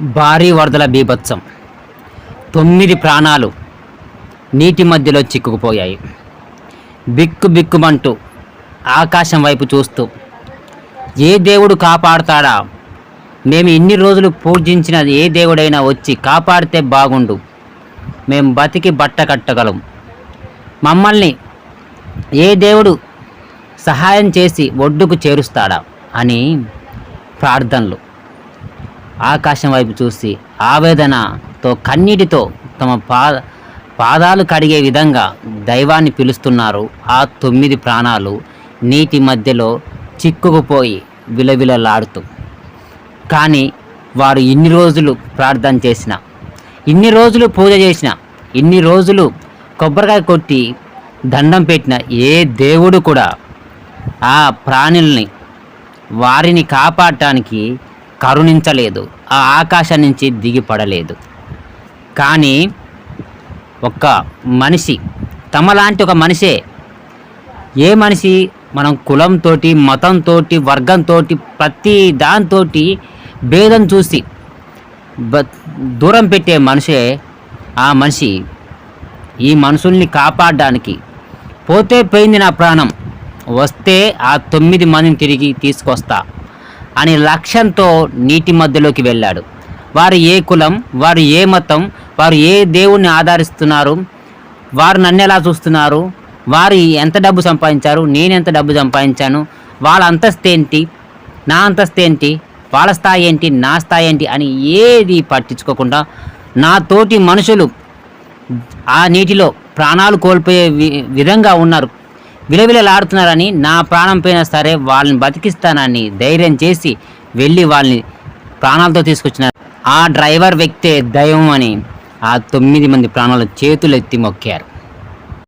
భారీ వరదల బీభత్సం. తొమ్మిది ప్రాణాలు నీటి మధ్యలో చిక్కుకుపోయాయి. బిక్కు బిక్కుమంటూ ఆకాశం వైపు చూస్తూ ఏ దేవుడు కాపాడుతాడా? మేము ఇన్ని రోజులు పూజించిన ఏ దేవుడైనా వచ్చి కాపాడితే బాగుండు. మేము బతికి బట్ట కట్టగలం. మమ్మల్ని ఏ దేవుడు సహాయం చేసి ఒడ్డుకు చేరుస్తాడా? అని ప్రార్థనలు. ఆకాశం వైపు చూసి ఆవేదనతో కన్నీటితో తమ పా పాదాలు కడిగే విధంగా దైవాన్ని పిలుస్తున్నారు. ఆ తొమ్మిది ప్రాణాలు నీటి మధ్యలో చిక్కుకుపోయి విలవిలలాడుతూ. కానీ వారు ఇన్ని రోజులు ప్రార్థన చేసిన ఇన్ని రోజులు పూజ చేసిన ఇన్ని రోజులు కొబ్బరికాయ కొట్టి దండం పెట్టిన ఏ దేవుడు కూడా ఆ ప్రాణుల్ని వారిని కాపాడటానికి కరుణించలేదు. ఆ ఆకాశం నుంచి దిగిపడలేదు. కానీ ఒక మనిషి తమలాంటి ఒక మనిషే ఏ మనిషి మనం కులంతో మతంతో వర్గంతో ప్రతి దాంతో భేదం చూసి బ దూరం పెట్టే మనిషే ఆ మనిషి ఈ మనుషుల్ని కాపాడడానికి పోతే పోయింది నా ప్రాణం. వస్తే ఆ తొమ్మిది మందిని తిరిగి తీసుకొస్తా. అనే లక్ష్యంతో నీటి మధ్యలోకి వెళ్ళాడు. వారు ఏ కులం వారు ఏ మతం వారు ఏ దేవుణ్ణి ఆధారిస్తున్నారు వారు నన్ను ఎలా చూస్తున్నారు వారు ఎంత డబ్బు సంపాదించారు నేను ఎంత డబ్బు సంపాదించాను వాళ్ళ అంతస్తు ఏంటి నా అంతస్తు ఏంటి వాళ్ళ స్థాయి ఏంటి నా స్థాయి ఏంటి అని ఏది పట్టించుకోకుండా నా తోటి మనుషులు ఆ నీటిలో ప్రాణాలు కోల్పోయే వి- విధంగా ఉన్నారు. విలవిలలాడుతున్నారని నా ప్రాణం పోయినా సరే వాళ్ళని బతికిస్తానని ధైర్యం చేసి వెళ్ళి వాళ్ళని ప్రాణాలతో తీసుకొచ్చినారు. ఆ డ్రైవర్ వ్యక్తే దైవం అని ఆ తొమ్మిది మంది ప్రాణాలు చేతులెత్తి మొక్కారు.